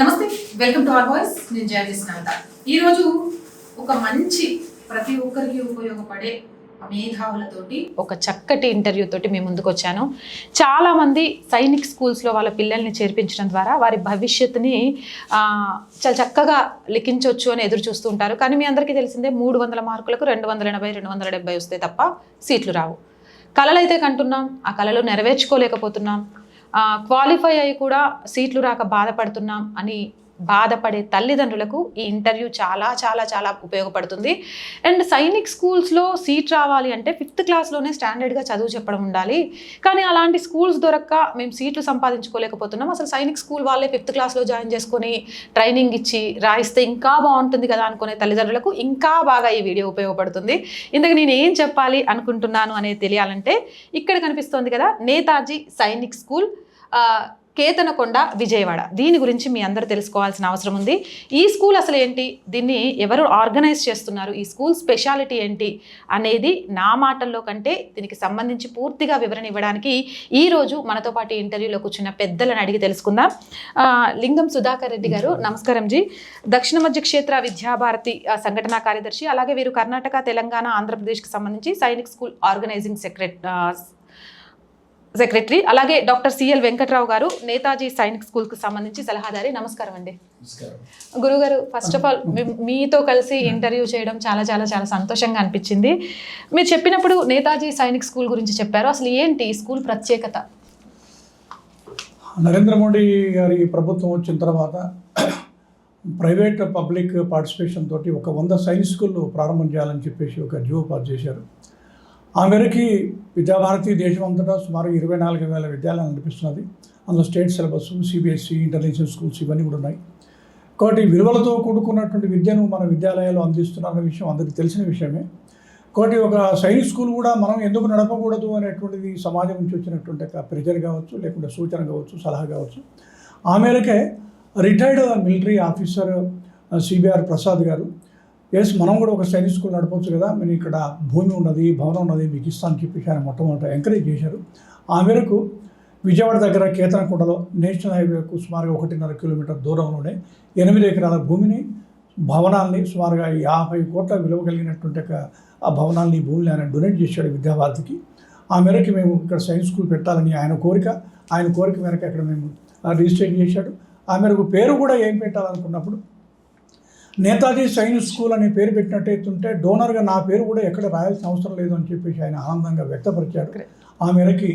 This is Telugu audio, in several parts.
నమస్తే వెల్కమ్ టు ఆర్ వాయిస్. నేను జయకృష్ణ ఈరోజు ఒక మంచి ప్రతి ఒక్కరికి ఉపయోగపడే మేధావులతోటి ఒక చక్కటి ఇంటర్వ్యూ తోటి మేము ముందుకు వచ్చాను చాలా మంది సైనిక్ స్కూల్స్లో వాళ్ళ పిల్లల్ని చేర్పించడం ద్వారా వారి భవిష్యత్తుని చాలా చక్కగా లిఖించవచ్చు అని ఎదురు చూస్తూ ఉంటారు. కానీ మీ అందరికీ తెలిసిందే మూడు వందల మార్కులకు రెండు వందల ఎనభై రెండు వందల డెబ్బై వస్తే తప్ప సీట్లు రావు. కళలు అయితే కంటున్నాం ఆ కళలు నెరవేర్చుకోలేకపోతున్నాం. క్వాలిఫై అయ్యి కూడా సీట్లు రాక బాధపడుతున్నాం అని బాధపడే తల్లిదండ్రులకు ఈ ఇంటర్వ్యూ చాలా చాలా చాలా ఉపయోగపడుతుంది. అండ్ సైనిక్ స్కూల్స్లో సీట్ రావాలి అంటే ఫిఫ్త్ క్లాస్లోనే స్టాండర్డ్గా చదువు చెప్పడం ఉండాలి. కానీ అలాంటి స్కూల్స్ దొరక్క మేము సీట్లు సంపాదించుకోలేకపోతున్నాం. అసలు సైనిక్ స్కూల్ వాళ్ళే ఫిఫ్త్ క్లాస్లో జాయిన్ చేసుకొని ట్రైనింగ్ ఇచ్చి రాయిస్తే ఇంకా బాగుంటుంది కదా అనుకునే తల్లిదండ్రులకు ఇంకా బాగా ఈ వీడియో ఉపయోగపడుతుంది. ఇందుకు నేను ఏం చెప్పాలి అనుకుంటున్నాను అనేది తెలియాలంటే ఇక్కడ కనిపిస్తోంది కదా నేతాజీ సైనిక్ స్కూల్. కేతనకొండ విజయవాడ. దీని గురించి మీ అందరూ తెలుసుకోవాల్సిన అవసరం ఉంది. ఈ స్కూల్ అసలు ఏంటి? దీన్ని ఎవరు ఆర్గనైజ్ చేస్తున్నారు? ఈ స్కూల్ స్పెషాలిటీ ఏంటి? అనేది నా మాటల్లో కంటే దీనికి సంబంధించి పూర్తిగా వివరణ ఇవ్వడానికి ఈ రోజు మనతో పాటు ఇంటర్వ్యూలో కూర్చున్న పెద్దలను అడిగి తెలుసుకుందాం. లింగం సుధాకర్ రెడ్డి గారు నమస్కారం జీ. దక్షిణ మధ్య క్షేత్ర విద్యాభారతి ఆ, సంఘటనా కార్యదర్శి అలాగే వీరు కర్ణాటక తెలంగాణ ఆంధ్రప్రదేశ్కి సంబంధించి Sainik school organizing secretary secretary. అలాగే డాక్టర్ సిఎల్ వెంకట్రావు గారు నేతాజీ సైనిక్ స్కూల్కి సంబంధించి సలహాదారి. నమస్కారం అండి. గురుగారు ఫస్ట్ ఆఫ్ ఆల్ మీతో కలిసి ఇంటర్వ్యూ చేయడం చాలా చాలా చాలా సంతోషంగా అనిపించింది. మీరు చెప్పినప్పుడు నేతాజీ సైనిక్ స్కూల్ గురించి చెప్పారు. అసలు ఏంటి ఈ స్కూల్ ప్రత్యేకత? నరేంద్ర మోడీ గారి ప్రభుత్వం వచ్చిన తర్వాత ప్రైవేట్ పబ్లిక్ పార్టిసిపేషన్ తోటి ఒక వంద సైన్స్ స్కూళ్ళు ప్రారంభం చేయాలని చెప్పేసి ఒక జియో పాస్ చేశారు. ఆ మేరకి విద్యాభారతి దేశం అంతటా సుమారు ఇరవై నాలుగు వేల విద్యాలయాలు నడిపిస్తున్నది. అందులో state syllabus CBSE international schools ఇవన్నీ కూడా ఉన్నాయి. కాబట్టి విలువలతో కూడుకున్నటువంటి విద్యను మన విద్యాలయాలు అందిస్తున్నారన్న విషయం అందరికీ తెలిసిన విషయమే. కాబట్టి ఒక సైనిక్ స్కూల్ కూడా మనం ఎందుకు నడపకూడదు అనేటువంటిది సమాజం నుంచి వచ్చినటువంటి ఒక ప్రెజర్ కావచ్చు లేకుంటే సూచన కావచ్చు సలహా కావచ్చు. ఆ మేరకే retired military officer CBR Prasad గారు ఎస్ మనం కూడా ఒక సైనిక్ స్కూల్ నడపవచ్చు కదా. మేము ఇక్కడ భూమి ఉన్నది భవనం ఉన్నది మీకు ఇస్తాను చెప్పేసి ఆయన మొట్టమొదట ఎంకరేజ్ చేశారు. ఆ మేరకు విజయవాడ దగ్గర కేతనకొండలో నేషనల్ హైవేకు సుమారుగా ఒకటిన్నర కిలోమీటర్ దూరంలోనే ఎనిమిది ఎకరాల భూమిని భవనాల్ని సుమారుగా యాభై కోట్ల విలువ కలిగినటువంటి ఒక ఆ భవనాల్ని భూమిని ఆయన డొనేట్ చేశాడు విద్యాభారతికి. ఆ మేరకు మేము ఇక్కడ సైన్స్ స్కూల్ పెట్టాలని ఆయన కోరిక ఆయన కోరిక మేరకు అక్కడ మేము రిజిస్ట్రేషన్ చేశాడు. ఆ మేరకు పేరు కూడా ఏం పెట్టాలనుకున్నప్పుడు నేతాజీ సైన్స్ స్కూల్ అనే పేరు పెట్టినట్టయితుంటే డోనర్గా నా పేరు కూడా ఎక్కడ రాయాల్సిన అవసరం లేదు అని చెప్పేసి ఆయన ఆనందంగా వ్యక్తపరిచాడు. ఆ మేరకి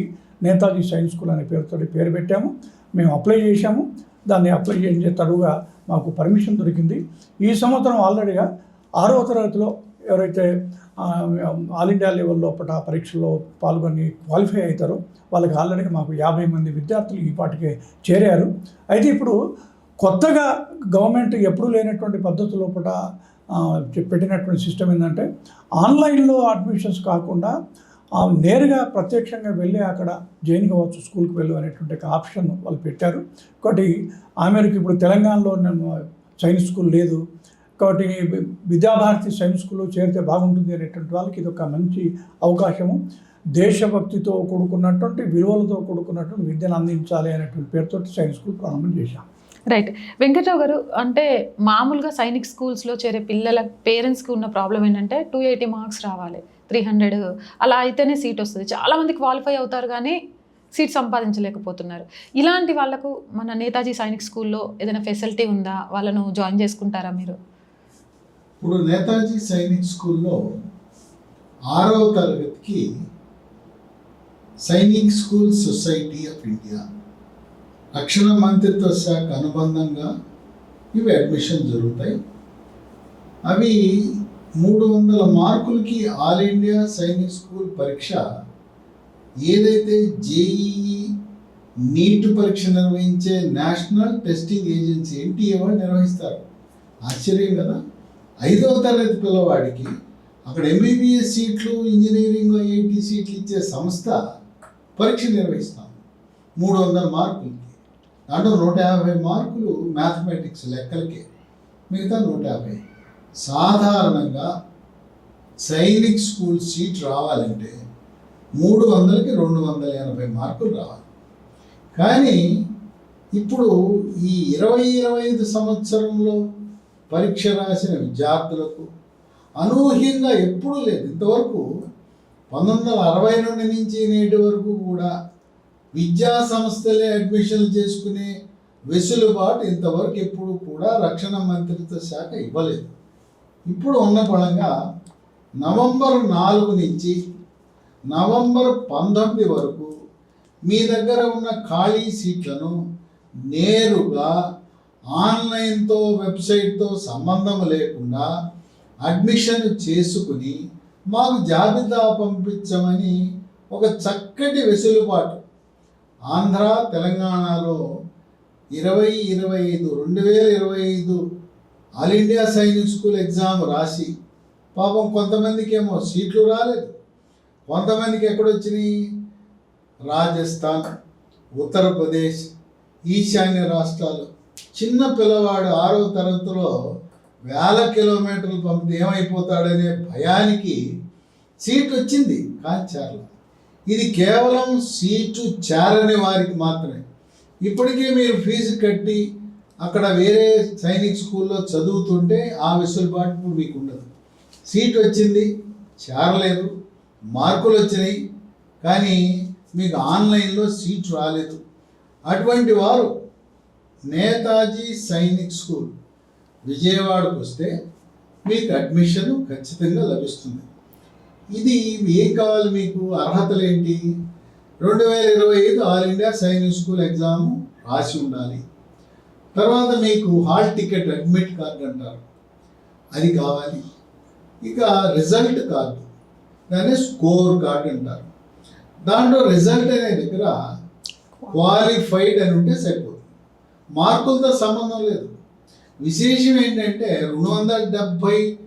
నేతాజీ సైన్స్ స్కూల్ అనే పేరుతో పేరు పెట్టాము. మేము అప్లై చేశాము. దాన్ని అప్లై చేసే తడుగా మాకు పర్మిషన్ దొరికింది. ఈ సంవత్సరం ఆల్రెడీగా ఆరవ తరగతిలో ఎవరైతే ఆల్ ఇండియా లెవెల్ లోపల పరీక్షల్లో పాల్గొని క్వాలిఫై అవుతారో వాళ్ళకి ఆల్రెడీ మాకు యాభై మంది విద్యార్థులు ఈ పాటికే చేరారు. అయితే ఇప్పుడు కొత్తగా గవర్నమెంట్ ఎప్పుడు లేనటువంటి పద్ధతి లోపల పెట్టినటువంటి సిస్టమ్ ఏంటంటే ఆన్లైన్లో అడ్మిషన్స్ కాకుండా నేరుగా ప్రత్యక్షంగా వెళ్ళి అక్కడ జాయిన్ కావచ్చు స్కూల్కి వెళ్ళు అనేటువంటి ఒక ఆప్షన్ వాళ్ళు పెట్టారు. ఒకటి ఆమెకు ఇప్పుడు తెలంగాణలో నేను సైన్స్ స్కూల్ లేదు. కాబట్టి విద్యాభారతి సైన్స్ స్కూల్లో చేరితే బాగుంటుంది అనేటువంటి వాళ్ళకి ఇది ఒక మంచి అవకాశము. దేశభక్తితో కూడుకున్నటువంటి విలువలతో కూడుకున్నటువంటి విద్యను అందించాలి అనేటువంటి పేరుతో సైన్స్ స్కూల్ ప్రారంభం చేశాం. రైట్ వెంకట్రావు గారు అంటే మామూలుగా సైనిక్ స్కూల్స్లో చేరే పిల్లల పేరెంట్స్కి ఉన్న ప్రాబ్లం ఏంటంటే టూ ఎయిటీ మార్క్స్ రావాలి త్రీ హండ్రెడ్. అలా అయితేనే సీట్ వస్తుంది. చాలామంది క్వాలిఫై అవుతారు కానీ సీట్ సంపాదించలేకపోతున్నారు. ఇలాంటి వాళ్ళకు మన నేతాజీ సైనిక్ స్కూల్లో ఏదైనా ఫెసిలిటీ ఉందా? వాళ్ళను జాయిన్ చేసుకుంటారా మీరు? ఇప్పుడు నేతాజీ సైనిక్ స్కూల్లో ఆరవ తరగతికి Sainik School Society of India రక్షణ మంత్రిత్వ శాఖ అనుబంధంగా ఇవి అడ్మిషన్ జరుగుతాయి. అవి మూడు వందల మార్కులకి ఆల్ ఇండియా సైనిక్ స్కూల్ పరీక్ష ఏదైతే జేఈఈ నీట్ పరీక్ష నిర్వహించే నేషనల్ టెస్టింగ్ ఏజెన్సీ ఎన్టీఏ వాళ్ళు నిర్వహిస్తారు. ఆశ్చర్యం కదా? ఐదవ తరగతి పిల్లవాడికి అక్కడ ఎంబీబీఎస్ సీట్లు ఇంజనీరింగ్ ఐఐటి సీట్లు ఇచ్చే సంస్థ పరీక్ష నిర్వహిస్తాం. మూడు వందల మార్కులు దాంట్లో నూట యాభై మార్కులు మ్యాథమెటిక్స్ లెక్కలకే మిగతా నూట యాభై. సాధారణంగా సైనిక్ స్కూల్ సీట్ రావాలంటే మూడు వందలకి రెండు వందల ఎనభై మార్కులు రావాలి. కానీ ఇప్పుడు ఈ ఇరవై ఇరవై ఐదు సంవత్సరంలో పరీక్ష రాసిన విద్యార్థులకు అనూహ్యంగా ఎప్పుడూ లేదు. ఇంతవరకు పంతొమ్మిది వందల అరవై నుండి నుంచి నేటి వరకు కూడా విద్యా సంస్థలే అడ్మిషన్లు చేసుకునే వెసులుబాటు ఇంతవరకు ఎప్పుడు కూడా రక్షణ మంత్రిత్వ శాఖ ఇవ్వలేదు. ఇప్పుడు ఉన్న పడంగా నవంబర్ నాలుగు నుంచి నవంబర్ పంతొమ్మిది వరకు మీ దగ్గర ఉన్న ఖాళీ సీట్లను నేరుగా ఆన్లైన్తో వెబ్సైట్తో సంబంధం లేకుండా అడ్మిషన్ చేసుకుని మాకు జాబితా పంపించమని ఒక చక్కటి వెసులుబాటు ఆంధ్ర తెలంగాణలో ఇరవై ఇరవై ఐదు రెండు వేల ఇరవై ఐదు All India Sainik School exam రాసి పాపం కొంతమందికి ఏమో సీట్లు రాలేదు. కొంతమందికి ఎక్కడొచ్చినాయి? రాజస్థాన్ ఉత్తరప్రదేశ్ ఈశాన్య రాష్ట్రాలు. చిన్న పిల్లవాడు ఆరో తరగతిలో వేల కిలోమీటర్లు పంపితే ఏమైపోతాడనే భయానికి సీట్ వచ్చింది. కానీ చేరల ఇది కేవలం సీటు చేరని వారికి మాత్రమే. ఇప్పటికీ మీరు ఫీజు కట్టి అక్కడ వేరే సైనిక్ స్కూల్లో చదువుతుంటే ఆ వెసులుబాటు ఇప్పుడు మీకు ఉండదు. సీట్ వచ్చింది చేరలేదు మార్కులు వచ్చినాయి కానీ మీకు ఆన్లైన్లో సీట్ రాలేదు. అటువంటి వారు నేతాజీ సైనిక్ స్కూల్ విజయవాడకు వస్తే మీకు అడ్మిషన్ ఖచ్చితంగా లభిస్తుంది. ఇది ఏం కావాలి మీకు? అర్హతలు ఏంటి రెండు వేల ఇరవై ఐదు All India Sainik School exam రాసి ఉండాలి. తర్వాత మీకు హాల్ టికెట్ అడ్మిట్ కార్డు అంటారు. అది కావాలి. ఇక రిజల్ట్ కార్డు. దాన్ని స్కోర్ కార్డు అంటారు. దాంట్లో రిజల్ట్ అనే దగ్గర క్వాలిఫైడ్ అని ఉంటే సరిపోతుంది. మార్కులతో సంబంధం లేదు. విశేషం ఏంటంటే రెండు వందల డెబ్భై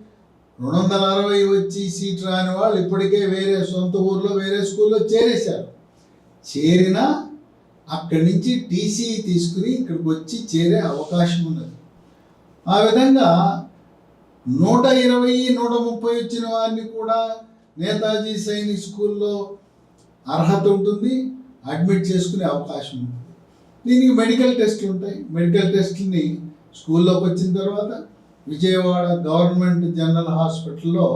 రెండు వందల అరవై వచ్చి సీట్ రాని వాళ్ళు ఇప్పటికే వేరే సొంత ఊర్లో వేరే స్కూల్లో చేరేశారు. చేరినా అక్కడి నుంచి టీసీ తీసుకుని ఇక్కడికి వచ్చి చేరే అవకాశం ఉన్నది. ఆ విధంగా నూట ఇరవై నూట ముప్పై వచ్చిన వారిని కూడా నేతాజీ సైనిక్ స్కూల్లో అర్హత ఉంటుంది అడ్మిట్ చేసుకునే అవకాశం ఉంటుంది. దీనికి మెడికల్ టెస్ట్లు ఉంటాయి. మెడికల్ టెస్ట్ని స్కూల్లోకి వచ్చిన తర్వాత విజయవాడ గవర్నమెంట్ జనరల్ హాస్పిటల్లో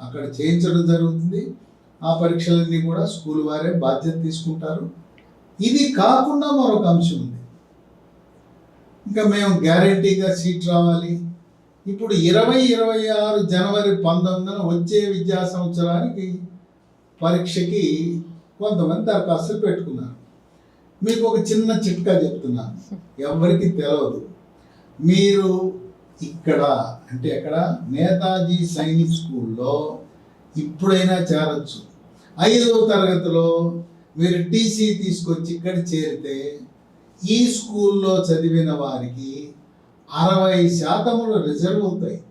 అక్కడ చేయించడం జరుగుతుంది. ఆ పరీక్షలన్నీ కూడా స్కూల్ వారే బాధ్యత తీసుకుంటారు. ఇది కాకుండా మరొక అంశం ఉంది. ఇంకా మేము గ్యారంటీగా సీట్ రావాలి. ఇప్పుడు ఇరవై ఇరవై ఆరు జనవరి పంతొమ్మిదిన వచ్చే విద్యా సంవత్సరానికి పరీక్షకి కొంతమంది దరఖాస్తులు పెట్టుకున్నారు. మీకు ఒక చిన్న చిట్కా చెప్తున్నాను ఎవరికి తెలియదు మీరు ఇక్కడ అంటే ఎక్కడ? నేతాజీ సైనిక్ స్కూల్లో ఇప్పుడైనా చేరొచ్చు. ఐదవ తరగతిలో మీరు టీసీ తీసుకొచ్చి ఇక్కడ చేరితే ఈ స్కూల్లో చదివిన వారికి అరవై శాతములు రిజర్వ్ అవుతాయి.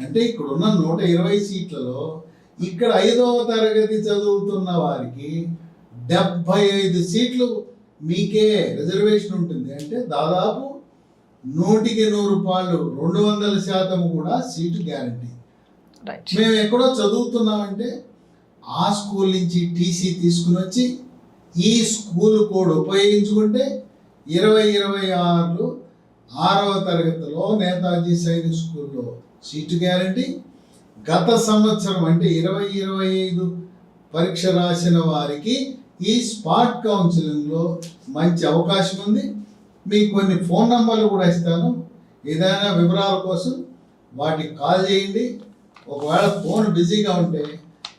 అంటే ఇక్కడ ఉన్న నూట ఇరవై సీట్లలో ఇక్కడ ఐదవ తరగతి చదువుతున్న వారికి డెబ్భై ఐదు సీట్లు మీకే రిజర్వేషన్ ఉంటుంది. అంటే దాదాపు నూటికి నూరు రూపాయలు రెండు వందల శాతం కూడా సీటు గ్యారంటీ. రైట్ మేము ఎక్కడో చదువుతున్నామంటే ఆ స్కూల్ నుంచి టీసీ తీసుకుని వచ్చి ఈ స్కూల్ కోడ్ ఉపయోగించుకుంటే ఇరవై ఇరవై ఆరు ఆరవ తరగతిలో నేతాజీ సైనిక్ స్కూల్లో సీటు గ్యారంటీ. గత సంవత్సరం అంటే ఇరవై ఇరవై ఐదు పరీక్ష రాసిన వారికి ఈ స్పాట్ కౌన్సిలింగ్లో మంచి అవకాశం ఉంది. మీకు కొన్ని ఫోన్ నంబర్లు కూడా ఇస్తాను. ఏదైనా వివరాల కోసం వాటికి కాల్ చేయండి. ఒకవేళ ఫోన్ బిజీగా ఉంటే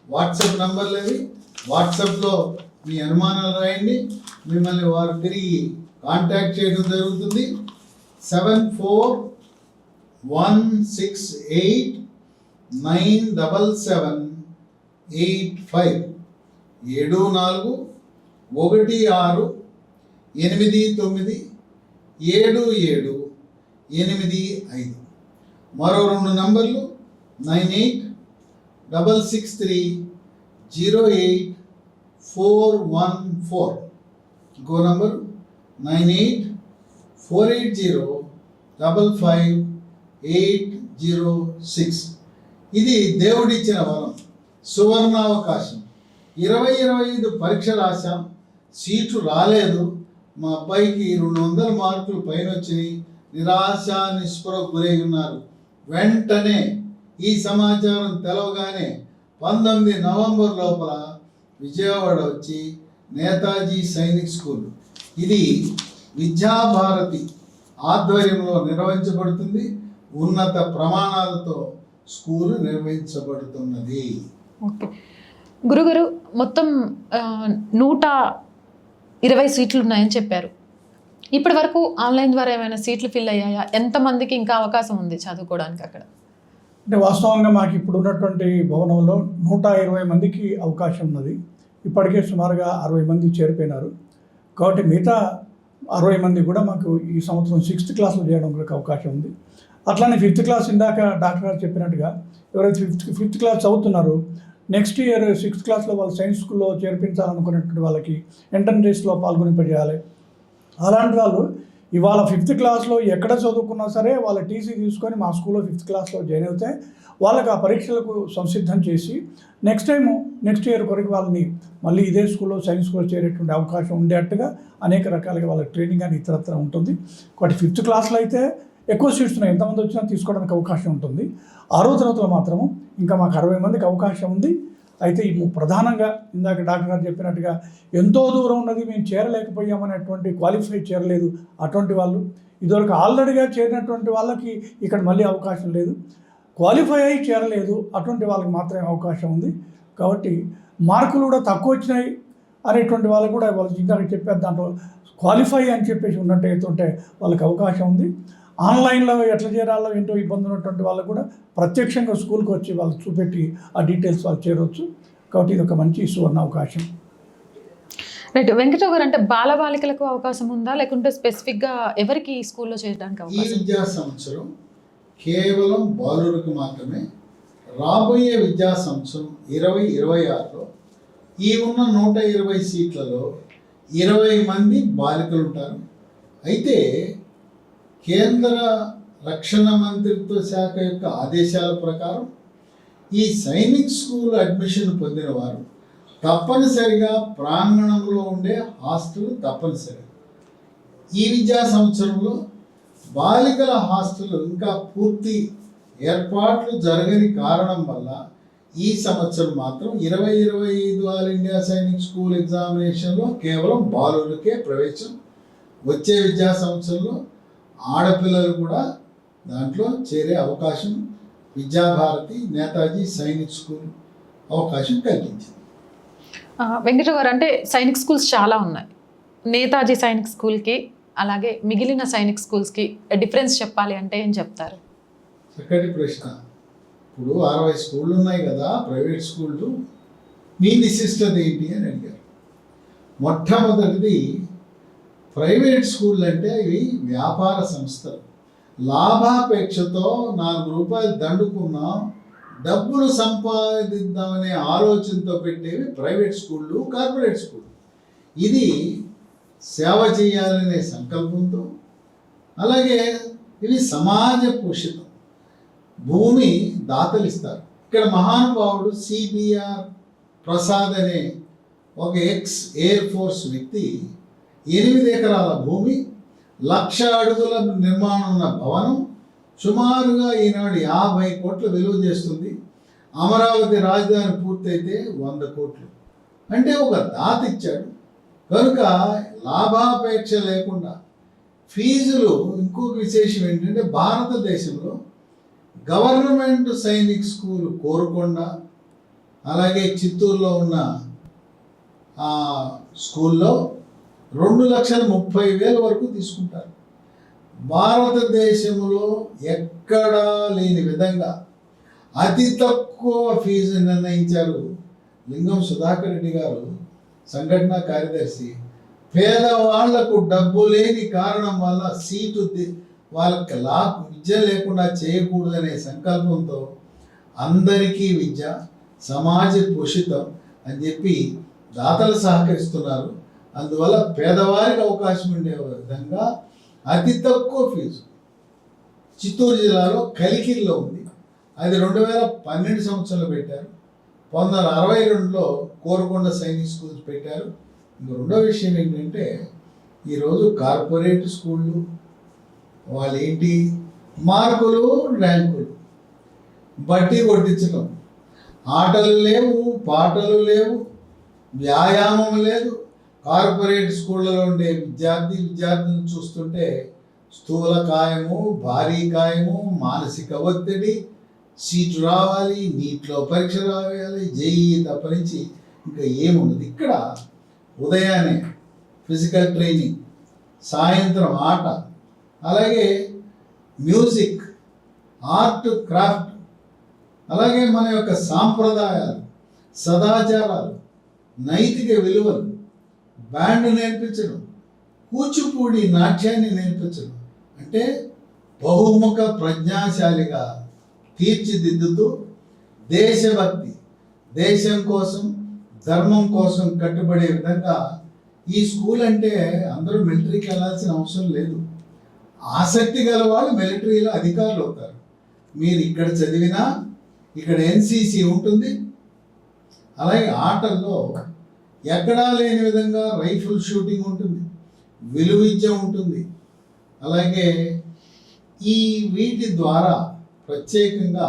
వాట్సాప్ నంబర్లు అవి. వాట్సాప్లో మీ అనుమానాలు రాయండి. మిమ్మల్ని వారు తిరిగి కాంటాక్ట్ చేయడం జరుగుతుంది. Seven four one six eight nine double seven eight five. ఏడు నాలుగు ఒకటి ఆరు ఎనిమిది తొమ్మిది ఏడు ఏడు ఎనిమిది ఐదు. మరో రెండు నంబర్లు nine eight double six three zero eight four one four. ఇంకో number nine eight four eight zero double five eight zero six. ఇది దేవుడిచ్చిన వరం సువర్ణావకాశం. ఇరవై ఇరవై ఐదు పరీక్ష రాశాం సీటు రాలేదు. మా అబ్బాయికి రెండు వందల మార్కులు పైన వచ్చినాయి. నిరాశ నిస్పృహ గురై ఉన్నారు వెంటనే ఈ సమాచారం తెలవగానే పంతొమ్మిది నవంబర్ లోపల విజయవాడ వచ్చి నేతాజీ సైనిక్ స్కూల్. ఇది విద్యాభారతి ఆధ్వర్యంలో నిర్వహించబడుతుంది. ఉన్నత ప్రమాణాలతో స్కూల్ నిర్వహించబడుతున్నది. ఓకే. గురుగారు మొత్తం నూట ఇరవై సీట్లు ఉన్నాయని చెప్పారు. ఇప్పటి వరకు ఆన్లైన్ ద్వారా ఏమైనా సీట్లు ఫిల్ అయ్యాయా? ఎంతమందికి ఇంకా అవకాశం ఉంది చదువుకోవడానికి అక్కడ? అంటే వాస్తవంగా మాకు ఇప్పుడు ఉన్నటువంటి భవనంలో నూట ఇరవై మందికి అవకాశం ఉన్నది. ఇప్పటికే సుమారుగా అరవై మంది చేరిపోయినారు. కాబట్టి మిగతా అరవై మంది కూడా మాకు ఈ సంవత్సరం సిక్స్త్ క్లాస్లో చేయడం కూడా అవకాశం ఉంది. అట్లానే ఫిఫ్త్ క్లాస్ ఇందాక డాక్టర్ గారు చెప్పినట్టుగా ఎవరైతే ఫిఫ్త్ ఫిఫ్త్ క్లాస్ చదువుతున్నారో నెక్స్ట్ ఇయర్ సిక్స్త్ క్లాస్లో వాళ్ళు సైన్స్ స్కూల్లో చేర్పించాలనుకునేటువంటి వాళ్ళకి ఎంట్రన్స్ రేస్లో పాల్గొనింపజేయాలి అలాంటి వాళ్ళు ఇవాళ ఫిఫ్త్ క్లాస్లో ఎక్కడ చదువుకున్నా సరే వాళ్ళ టీసీ తీసుకొని మా స్కూల్లో ఫిఫ్త్ క్లాస్లో జాయిన్ అవుతే వాళ్ళకి ఆ పరీక్షలకు సంసిద్ధం చేసి నెక్స్ట్ టైము నెక్స్ట్ ఇయర్ కొరకు వాళ్ళని మళ్ళీ ఇదే స్కూల్లో సైన్స్ స్కూల్లో చేరేటువంటి అవకాశం ఉండేట్టుగా అనేక రకాలుగా వాళ్ళకి ట్రైనింగ్ అని ఇతరత్ర ఉంటుంది. కాబట్టి ఫిఫ్త్ క్లాస్లో అయితే ఎక్కువ సీట్స్ ఉన్నాయి. ఎంతమంది వచ్చినా తీసుకోవడానికి అవకాశం ఉంటుంది. ఆరో తరగతిలో మాత్రము ఇంకా మాకు అరవై మందికి అవకాశం ఉంది. అయితే ప్రధానంగా ఇందాక డాక్టర్ గారు చెప్పినట్టుగా ఎంతో దూరం ఉన్నది మేము చేరలేకపోయామనేటువంటి క్వాలిఫై చేరలేదు అటువంటి వాళ్ళు. ఇదివరకు ఆల్రెడీగా చేరినటువంటి వాళ్ళకి ఇక్కడ మళ్ళీ అవకాశం లేదు. క్వాలిఫై అయి చేరలేదు అటువంటి వాళ్ళకి మాత్రమే అవకాశం ఉంది. కాబట్టి మార్కులు కూడా తక్కువ వచ్చినాయి అనేటువంటి వాళ్ళకు కూడా వాళ్ళకి ఇంకా చెప్పారు దాంట్లో క్వాలిఫై అని చెప్పేసి ఉన్నట్టు అయితే ఉంటే వాళ్ళకి అవకాశం ఉంది. ఆన్లైన్లో ఎట్లా చేరాలో ఏంటో ఇబ్బంది ఉన్నటువంటి వాళ్ళకు కూడా ప్రత్యక్షంగా స్కూల్కి వచ్చి వాళ్ళు చూపెట్టి ఆ డీటెయిల్స్ వాళ్ళు చేరవచ్చు కాబట్టి ఇది ఒక మంచి సువర్ణ అవకాశం రైట్. వెంకటరావు గారు అంటే బాలబాలికలకు అవకాశం ఉందా? లేకుంటే స్పెసిఫిక్గా ఎవరికి ఈ స్కూల్లో చేయడానికి ఈ అవకాశం విద్యా సంవత్సరం కేవలం బాలులకు మాత్రమే రాబోయే విద్యా సంవత్సరం ఇరవై ఇరవై ఆరులో ఈ ఉన్న నూట ఇరవై సీట్లలో ఇరవై మంది బాలికలు ఉంటారు అయితే కేంద్ర రక్షణ మంత్రిత్వ శాఖ యొక్క ఆదేశాల ప్రకారం ఈ సైనిక్ స్కూల్ అడ్మిషన్ పొందిన వారు తప్పనిసరిగా ప్రాంగణంలో ఉండే హాస్టల్ తప్పనిసరి. ఈ విద్యా సంవత్సరంలో బాలికల హాస్టల్ ఇంకా పూర్తి ఏర్పాట్లు జరగని కారణం వల్ల ఈ సంవత్సరం మాత్రం ఇరవై ఇరవై ఐదు ఆల్ ఇండియా సైనిక్ స్కూల్ ఎగ్జామినేషన్లో కేవలం బాలులకే ప్రవేశం. వచ్చే విద్యా సంవత్సరంలో ఆడపిల్లలు కూడా దాంట్లో చేరే అవకాశం విద్యాభారతి నేతాజీ సైనిక్ స్కూల్ అవకాశం కల్పించింది. ఆ, వెంకటరావు గారు అంటే సైనిక్ స్కూల్స్ చాలా ఉన్నాయి. నేతాజీ సైనిక్ స్కూల్కి అలాగే మిగిలిన సైనిక్ స్కూల్స్కి డిఫరెన్స్ చెప్పాలి అంటే ఏం చెప్తారు? చక్కటి ప్రశ్న. ఇప్పుడు అరవై స్కూళ్ళు ఉన్నాయి కదా ప్రైవేట్ స్కూళ్ళు. మీ విశిష్టత ఏంటి అని అడిగారు. మొట్టమొదటిది ప్రైవేట్ స్కూల్ అంటే ఇవి వ్యాపార సంస్థలు. లాభాపేక్షతో నాలుగు రూపాయలు దండుకున్నాం డబ్బులు సంపాదిద్దామనే ఆలోచనతో పెట్టేవి ప్రైవేట్ స్కూళ్ళు కార్పొరేట్ స్కూళ్ళు. ఇది సేవ చేయాలనే సంకల్పంతో అలాగే ఇవి సమాజ పోషితం. భూమి దాతలిస్తారు. ఇక్కడ మహానుభావుడు సిబిఆర్ ప్రసాద్ అనే ఒక ఎక్స్ ఎయిర్ ఫోర్స్ వ్యక్తి ఎనిమిది ఎకరాల భూమి లక్ష అడుగుల నిర్మాణం ఉన్న భవనం సుమారుగా ఈనాడు యాభై కోట్ల విలువ చేస్తుంది. అమరావతి రాజధాని పూర్తయితే వంద కోట్లు. అంటే ఒక దాత ఇచ్చాడు. కనుక లాభాపేక్ష లేకుండా ఫీజులు ఇంకొక విశేషం ఏంటంటే భారతదేశంలో గవర్నమెంట్ సైనిక్ స్కూల్ కోరుకొండ అలాగే చిత్తూరులో ఉన్న ఆ స్కూల్లో రెండు లక్షల ముప్పై వేల వరకు తీసుకుంటారు. భారతదేశంలో ఎక్కడా లేని విధంగా అతి తక్కువ ఫీజు నిర్ణయించారు లింగం సుధాకర్ రెడ్డి గారు సంఘటన కార్యదర్శి. పేదవాళ్ళకు డబ్బు లేని కారణం వల్ల సీటు వాళ్ళకి లా విద్య లేకుండా చేయకూడదనే సంకల్పంతో అందరికీ విద్య సమాజ పోషితం అని చెప్పి దాతలు సహకరిస్తున్నారు. అందువల్ల పేదవారికి అవకాశం ఉండే విధంగా అతి తక్కువ ఫీజు. చిత్తూరు జిల్లాలో కలికిల్లో ఉంది. అది రెండు వేల పన్నెండు సంవత్సరంలో పెట్టారు. పంతొమ్మిది వందల అరవై రెండులో కోరుకొండ సైనిక్ స్కూల్స్ పెట్టారు. ఇంకో రెండో విషయం ఏంటంటే ఈరోజు కార్పొరేట్ స్కూళ్ళు వాళ్ళు ఏంటి? మార్కులు ర్యాంకులు. బట్టి కొట్టించడం ఆటలు లేవు పాటలు లేవు వ్యాయామం లేదు. కార్పొరేట్ స్కూళ్ళలో ఉండే విద్యార్థి విద్యార్థులను చూస్తుంటే స్థూలకాయము భారీ కాయము మానసిక ఒత్తిడి సీటు రావాలి నీటిలో పరీక్ష రావాలి జేఈ తప్పనించి ఇంకా ఏముండదు. ఇక్కడ ఉదయాన్నే ఫిజికల్ ట్రైనింగ్ సాయంత్రం ఆట అలాగే మ్యూజిక్ ఆర్ట్ క్రాఫ్ట్ అలాగే మన యొక్క సాంప్రదాయాలు సదాచారాలు నైతిక విలువలు బ్యాండ్ నేర్పించడం కూచిపూడి నాట్యాన్ని నేర్పించడం అంటే బహుముఖ ప్రజ్ఞాశాలిగా తీర్చిదిద్దుతూ దేశభక్తి దేశం కోసం ధర్మం కోసం కట్టుబడే విధంగా ఈ స్కూల్ అంటే అందరూ మిలిటరీకి వెళ్ళాల్సిన అవసరం లేదు. ఆసక్తి గల వాళ్ళు మిలిటరీలో అధికారులు అవుతారు. మీరు ఇక్కడ చదివినా ఇక్కడ ఎన్సీసీ ఉంటుంది. అలాగే ఆటల్లో ఎక్కడా లేని విధంగా రైఫిల్ షూటింగ్ ఉంటుంది విలువిద్య ఉంటుంది. అలాగే ఈ వీటి ద్వారా ప్రత్యేకంగా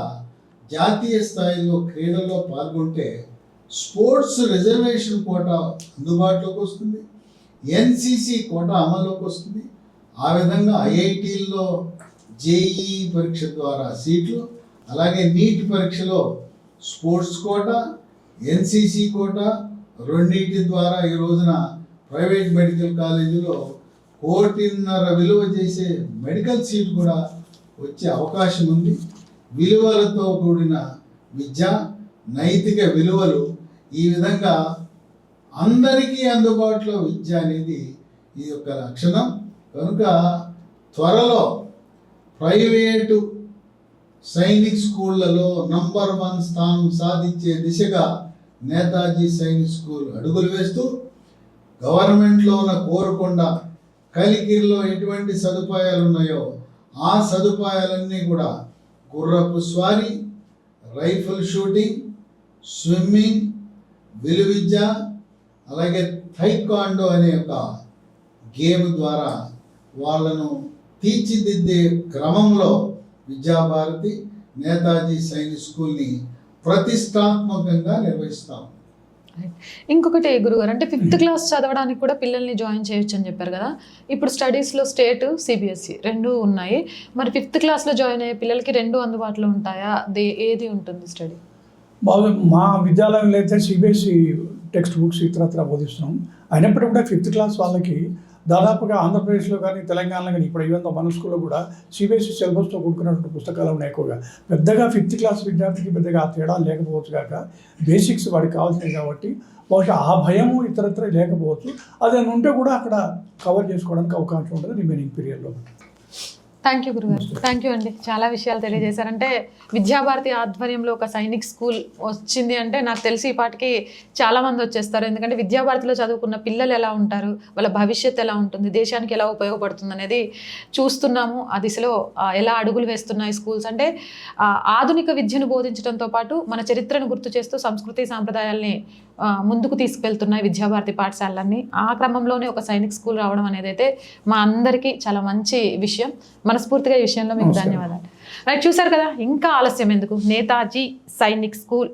జాతీయ స్థాయిలో క్రీడల్లో పాల్గొంటే స్పోర్ట్స్ రిజర్వేషన్ కోట అందుబాటులోకి వస్తుంది ఎన్సిసి కోట అమల్లోకి వస్తుంది. ఆ విధంగా ఐఐటీల్లో జేఈ పరీక్ష ద్వారా సీట్లు అలాగే నీట్ పరీక్షలో స్పోర్ట్స్ కోట ఎన్సిసి కోట రెండింటి ద్వారా ఈ రోజున ప్రైవేట్ మెడికల్ కాలేజీలో కోటిన్నర విలువ చేసే మెడికల్ సీట్ కూడా వచ్చే అవకాశం ఉంది. విలువలతో కూడిన విద్య నైతిక విలువలు ఈ విధంగా అందరికీ అందుబాటులో విద్య అనేది ఈ యొక్క లక్షణం. కనుక త్వరలో ప్రైవేటు సైనిక్ స్కూళ్ళలో నంబర్ వన్ స్థానం సాధించే దిశగా నేతాజీ సైనిక్ స్కూల్ అడుగులు వేస్తూ గవర్నమెంట్లో ఉన్న కోరకుండా కలికిరిలో ఎటువంటి సదుపాయాలు ఉన్నాయో ఆ సదుపాయాలన్నీ కూడా గుర్రపు స్వారీ రైఫిల్ షూటింగ్ స్విమ్మింగ్ విలువిద్య అలాగే థైకాండో అనే ఒక గేమ్ ద్వారా వాళ్ళను తీర్చిదిద్దే క్రమంలో విద్యాభారతి నేతాజీ సైనిక్ స్కూల్ని ప్రతిష్టాత్మకంగా నిర్వహిస్తాం. ఇంకొకటి గురుగారు అంటే ఫిఫ్త్ క్లాస్ చదవడానికి కూడా పిల్లల్ని జాయిన్ చేయొచ్చు అని చెప్పారు కదా. ఇప్పుడు స్టడీస్లో స్టేట్ సిబిఎస్ఈ రెండు ఉన్నాయి. మరి ఫిఫ్త్ క్లాస్లో జాయిన్ అయ్యే పిల్లలకి రెండు అందుబాటులో ఉంటాయా? దే ఏది ఉంటుంది స్టడీ బాగా మా విద్యాలయంలో అయితే సిబిఎస్ఈ టెక్స్ట్ బుక్స్ ఇతరత్ర బోధిస్తున్నాం. అయినప్పటికీ కూడా ఫిఫ్త్ క్లాస్ వాళ్ళకి దాదాపుగా ఆంధ్రప్రదేశ్లో కానీ తెలంగాణలో కానీ ఇప్పుడు ఈవెన్ మన స్కూల్లో కూడా సిబిఎస్ఈ సిలబస్తో కూడుకున్నటువంటి పుస్తకాలు ఉన్నాయి ఎక్కువగా. పెద్దగా ఫిఫ్త్ క్లాస్ విద్యార్థికి పెద్దగా ఆ తేడా లేకపోవచ్చు కాక బేసిక్స్ వాడికి కావాల్సినవి కాబట్టి బహుశా ఆ భయము ఇతరత్ర లేకపోవచ్చు. అది ఉంటే కూడా అక్కడ కవర్ చేసుకోవడానికి అవకాశం ఉంటుంది. రిమైనింగ్ పీరియడ్లో థ్యాంక్ యూ గురుగారు. థ్యాంక్ యూ అండి. చాలా విషయాలు తెలియజేశారంటే విద్యాభారతి ఆధ్వర్యంలో ఒక సైనిక్ స్కూల్ వచ్చింది అంటే నాకు తెలిసి ఈ పాటికి చాలా మంది వచ్చేస్తారు. ఎందుకంటే విద్యాభారతిలో చదువుకున్న పిల్లలు ఎలా ఉంటారు వాళ్ళ భవిష్యత్ ఎలా ఉంటుంది దేశానికి ఎలా ఉపయోగపడుతుంది అనేది చూస్తున్నాము. ఆ దిశలో ఎలా అడుగులు వేస్తున్నాయి స్కూల్స్ అంటే ఆధునిక విద్యను బోధించడంతో పాటు మన చరిత్రను గుర్తు చేస్తూ సంస్కృతి సాంప్రదాయాల్ని ముందుకు తీసుకెళ్తున్నాయి విద్యాభారతి పాఠశాలన్నీ ఆ క్రమంలోనే ఒక సైనిక్ స్కూల్ రావడం అనేది అయితే మా అందరికీ చాలా మంచి విషయం మనస్ఫూర్తిగా ఈ విషయంలో మీకు. ధన్యవాదాలు రైట్ చూసారు కదా? ఇంకా ఆలస్యం ఎందుకు? నేతాజీ సైనిక్ స్కూల్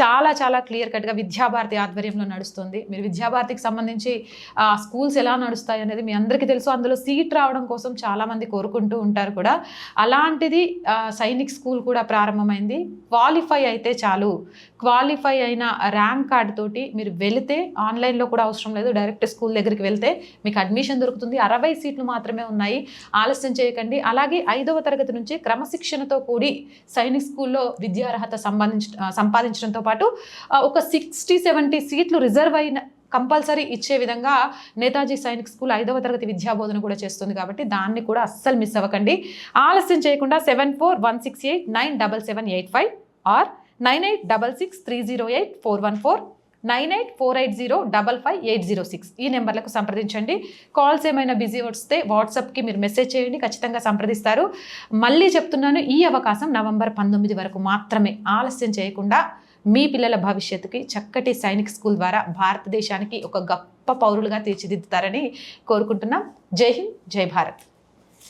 చాలా చాలా క్లియర్ కట్గా విద్యాభారతి ఆధ్వర్యంలో నడుస్తుంది. మీరు విద్యాభారతికి సంబంధించి ఆ, స్కూల్స్ ఎలా నడుస్తాయి అనేది మీ అందరికీ తెలుసు. అందులో సీట్ రావడం కోసం చాలామంది కోరుకుంటూ ఉంటారు కూడా. అలాంటిది సైనిక్ స్కూల్ కూడా ప్రారంభమైంది. క్వాలిఫై అయితే చాలు. క్వాలిఫై అయిన ర్యాంక్ కార్డు తోటి మీరు వెళితే ఆన్లైన్లో కూడా అవసరం లేదు. డైరెక్ట్ స్కూల్ దగ్గరికి వెళ్తే మీకు అడ్మిషన్ దొరుకుతుంది. అరవై సీట్లు మాత్రమే ఉన్నాయి. ఆలస్యం చేయకండి. అలాగే ఐదవ తరగతి నుంచి క్రమశిక్షణతో కూడి సైనిక్ స్కూల్లో విద్యార్హత సంబంధించ సంపాదించడంతో పాటు ఒక సిక్స్టీ సెవెంటీ సీట్లు రిజర్వ్ అయిన కంపల్సరీ ఇచ్చే విధంగా నేతాజీ సైనిక్ స్కూల్ ఐదవ తరగతి విద్యా బోధన కూడా చేస్తుంది కాబట్టి దాన్ని కూడా అస్సలు మిస్ అవ్వకండి. ఆలస్యం చేయకుండా seven four one six eight nine double seven eight five or nine eight double six three zero eight four one four nine eight four eight zero double five eight zero six. ఈ నెంబర్లకు సంప్రదించండి. కాల్స్ ఏమైనా బిజీ వస్తే వాట్సాప్కి మీరు మెసేజ్ చేయండి ఖచ్చితంగా సంప్రదిస్తారు. మళ్ళీ చెప్తున్నాను ఈ అవకాశం నవంబర్ పంతొమ్మిది వరకు మాత్రమే. ఆలస్యం చేయకుండా మీ పిల్లల భవిష్యత్తుకి చక్కటి సైనిక్ స్కూల్ ద్వారా భారతదేశానికి ఒక గొప్ప పౌరులుగా తీర్చిదిద్దుతారని కోరుకుంటున్నాం. జై హింద్ జై భారత్.